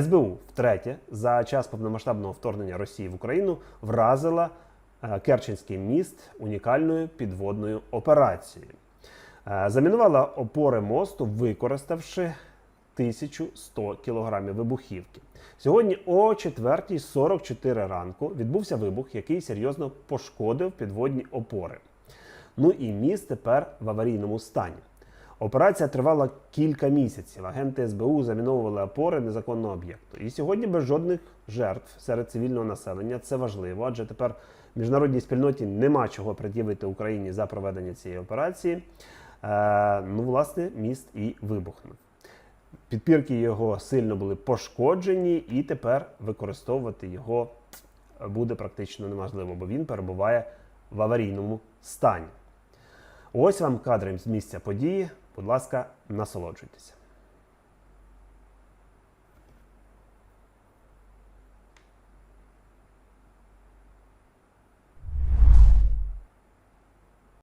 СБУ втретє за час повномасштабного вторгнення Росії в Україну вразила е, Керченський міст унікальною підводною операцією. Е, Замінувала опори мосту, використавши 1100 кілограмів вибухівки. Сьогодні о 4.44 ранку відбувся вибух, який серйозно пошкодив підводні опори. Ну і міст тепер в аварійному стані. Операція тривала кілька місяців. Агенти СБУ заміновували опори незаконного об'єкту. І сьогодні без жодних жертв серед цивільного населення це важливо, адже тепер міжнародній спільноті нема чого пред'явити Україні за проведення цієї операції. Е, ну, власне, міст і вибухнув. Підпірки його сильно були пошкоджені, і тепер використовувати його буде практично неможливо, бо він перебуває в аварійному стані. Ось вам кадри з місця події. Будь ласка, насолоджуйтеся.